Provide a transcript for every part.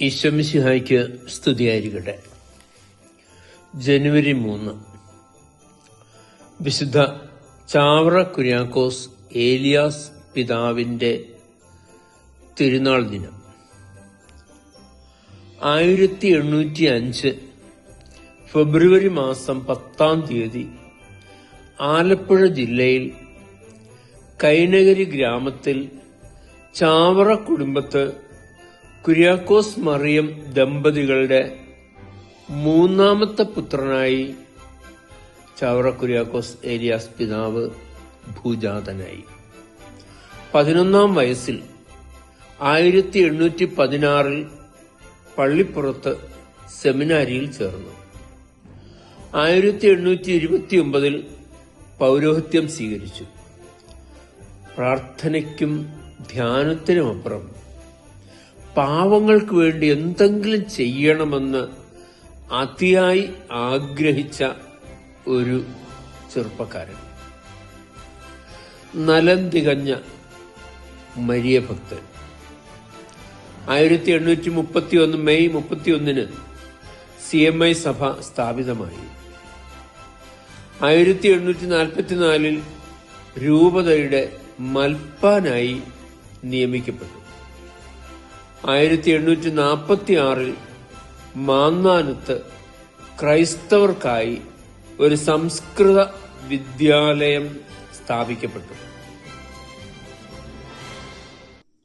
ഈശ്വമിസിഹായ്ക്ക് സ്തുതിയായിരിക്കട്ടെ. ജനുവരി മൂന്ന്. വിശുദ്ധ ചാവറ കുര്യാക്കോസ് ഏലിയാസ് പിതാവിന്റെ തിരുനാൾ ദിനം. ആയിരത്തി എണ്ണൂറ്റി അഞ്ച് ഫെബ്രുവരി മാസം പത്താം തീയതി ആലപ്പുഴ ജില്ലയിൽ കൈനഗരി ഗ്രാമത്തിൽ ചാവറ കുടുംബത്ത് കുര്യാക്കോസ് മറിയം ദമ്പതികളുടെ മൂന്നാമത്തെ പുത്രനായി ചാവറ കുര്യാക്കോസ് ഏരിയാസ് പിതാവ് ഭൂജാതനായി. പതിനൊന്നാം വയസ്സിൽ ആയിരത്തി എണ്ണൂറ്റി പതിനാറിൽ പള്ളിപ്പുറത്ത് സെമിനാരിയിൽ ചേർന്നു. ആയിരത്തി എണ്ണൂറ്റി ഇരുപത്തി ഒമ്പതിൽ പൗരോഹിത്യം സ്വീകരിച്ചു. പ്രാർത്ഥനയ്ക്കും ധ്യാനത്തിനുമപ്പുറം പാവങ്ങൾക്ക് വേണ്ടി എന്തെങ്കിലും ചെയ്യണമെന്ന് അതിയായി ആഗ്രഹിച്ച ഒരു ചെറുപ്പക്കാരൻ. നലം തികഞ്ഞ മരിയ ഭക്തൻ. ആയിരത്തി എണ്ണൂറ്റി മുപ്പത്തി ഒന്ന് മെയ് മുപ്പത്തി ഒന്നിന് സി എം ഐ സഭ സ്ഥാപിതമായി. ആയിരത്തി എണ്ണൂറ്റി നാൽപ്പത്തിനാലിൽ രൂപതയുടെ മൽപ്പാനായി നിയമിക്കപ്പെട്ടു. ആയിരത്തി എണ്ണൂറ്റി നാൽപ്പത്തി ആറിൽ മാന്നാനത്ത് ക്രൈസ്തവർക്കായി ഒരു സംസ്കൃത വിദ്യാലയം സ്ഥാപിക്കപ്പെട്ടു.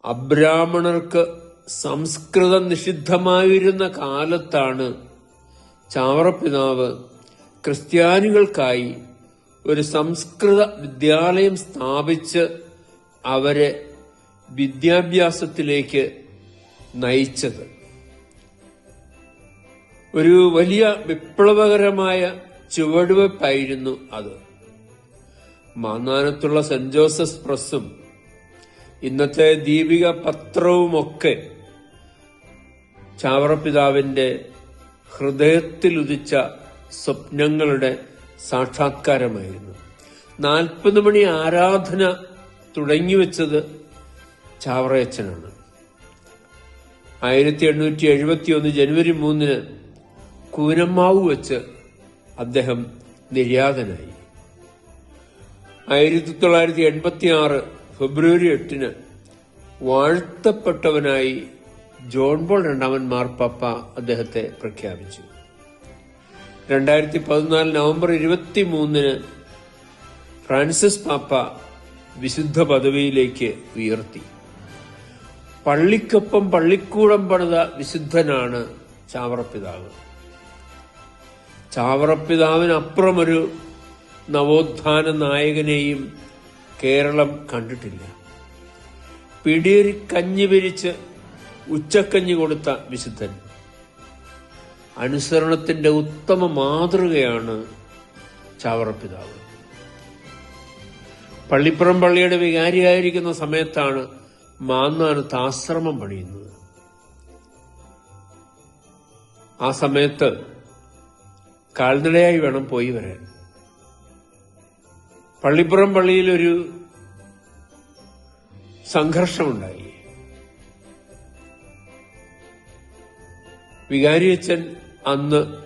അബ്രാഹ്മണർക്ക് സംസ്കൃതം നിഷിദ്ധമായിരുന്ന കാലത്താണ് ചാവറപ്പിതാവ് ക്രിസ്ത്യാനികൾക്കായി ഒരു സംസ്കൃത വിദ്യാലയം സ്ഥാപിച്ച് അവരെ വിദ്യാഭ്യാസത്തിലേക്ക് നയിച്ചത്. ഒരു വലിയ വിപ്ലവകരമായ ചുവടുവെപ്പായിരുന്നു അത്. മാന്നാനത്തുള്ള സെന്റ് ജോസഫ് പ്രസ്സും ഇന്നത്തെ ദീപിക പത്രവുമൊക്കെ ചാവറപിതാവിന്റെ ഹൃദയത്തിലുദിച്ച സ്വപ്നങ്ങളുടെ സാക്ഷാത്കാരമായിരുന്നു. നാൽപ്പത് മണി ആരാധന തുടങ്ങിവെച്ചത് ചാവറയച്ചനാണ്. ആയിരത്തി എണ്ണൂറ്റി എഴുപത്തി ഒന്ന് ജനുവരി മൂന്നിന് കൂനമ്മാവ് വെച്ച് അദ്ദേഹം നിര്യാതനായി. ആയിരത്തി തൊള്ളായിരത്തി എൺപത്തി ആറ് ഫെബ്രുവരി എട്ടിന് വാഴ്ത്തപ്പെട്ടവനായി ജോൺ ബോൾ രണ്ടാമൻ മാർപ്പാപ്പ അദ്ദേഹത്തെ പ്രഖ്യാപിച്ചു. രണ്ടായിരത്തി പതിനാല് നവംബർ ഇരുപത്തി മൂന്നിന് ഫ്രാൻസിസ് പാപ്പ വിശുദ്ധ പദവിയിലേക്ക് ഉയർത്തി. പള്ളിക്കൊപ്പം പള്ളിക്കൂടം പണിത വിശുദ്ധനാണ് ചാവറപ്പിതാവ്. ചാവറപ്പിതാവിനപ്പുറമൊരു നവോത്ഥാന നായകനെയും കേരളം കണ്ടിട്ടില്ല. പിടിയേറി കഞ്ഞി പിരിച്ച് ഉച്ചക്കഞ്ഞി കൊടുത്ത വിശുദ്ധൻ. അനുസരണത്തിന്റെ ഉത്തമ മാതൃകയാണ് ചാവറപ്പിതാവ്. പള്ളിപ്പുറം പള്ളിയുടെ വികാരിയായിരിക്കുന്ന സമയത്താണ് മാന്നാനത്ത് ആശ്രമം പണിയുന്നത്. ആ സമയത്ത് കാൽനടയായി വേണം പോയി വരാൻ. പള്ളിപ്പുറം പള്ളിയിലൊരു സംഘർഷമുണ്ടായി. വികാരിയച്ഛൻ അന്ന്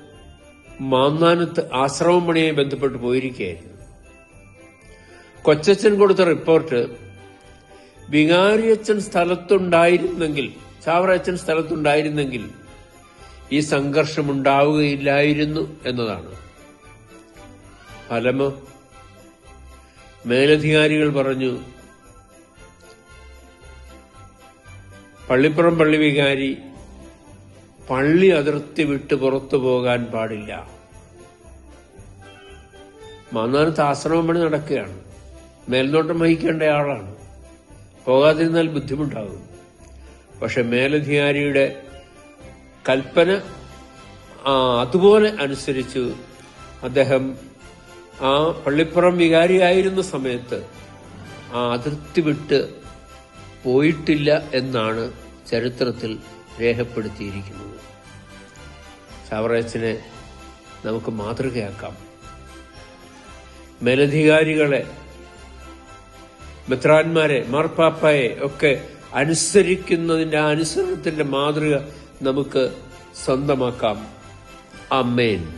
മാന്നാനത്ത് ആശ്രമം പണിയായി ബന്ധപ്പെട്ട് പോയിരിക്കുകയായിരുന്നു. കൊച്ചച്ഛൻ കൊടുത്ത റിപ്പോർട്ട് വികാരിയച്ഛൻ സ്ഥലത്തുണ്ടായിരുന്നെങ്കിൽ ചാവറയച്ഛൻ സ്ഥലത്തുണ്ടായിരുന്നെങ്കിൽ ഈ സംഘർഷം ഉണ്ടാവുകയില്ലായിരുന്നു എന്നതാണ്. ഫലമോ മേലധികാരികൾ പറഞ്ഞു പള്ളിപ്പുറം പള്ളി വികാരി പള്ളി അതിർത്തി വിട്ട് പുറത്തു പോകാൻ പാടില്ല. മാന്നാനത്ത് ആശ്രമം പണി നടക്കുകയാണ്. മേൽനോട്ടം വഹിക്കേണ്ട ആളാണ്. പോകാതിരുന്നാൽ ബുദ്ധിമുട്ടാകും. പക്ഷെ മേലധികാരിയുടെ കൽപ്പന അതുപോലെ അനുസരിച്ചു അദ്ദേഹം ആ പള്ളിപ്പുറം വികാരിയായിരുന്ന സമയത്ത് ആ അതിർത്തി വിട്ട് പോയിട്ടില്ല എന്നാണ് ചരിത്രത്തിൽ രേഖപ്പെടുത്തിയിരിക്കുന്നത്. ചാവറയച്ചനെ നമുക്ക് മാതൃകയാക്കാം. മേലധികാരികളെ മെത്രാന്മാരെ മാർപ്പാപ്പയെ ഒക്കെ അനുസരിക്കുന്നതിന്റെ ആ അനുസരണത്തിന്റെ മാതൃക നമുക്ക് സ്വന്തമാക്കാം. അമ്മേൻ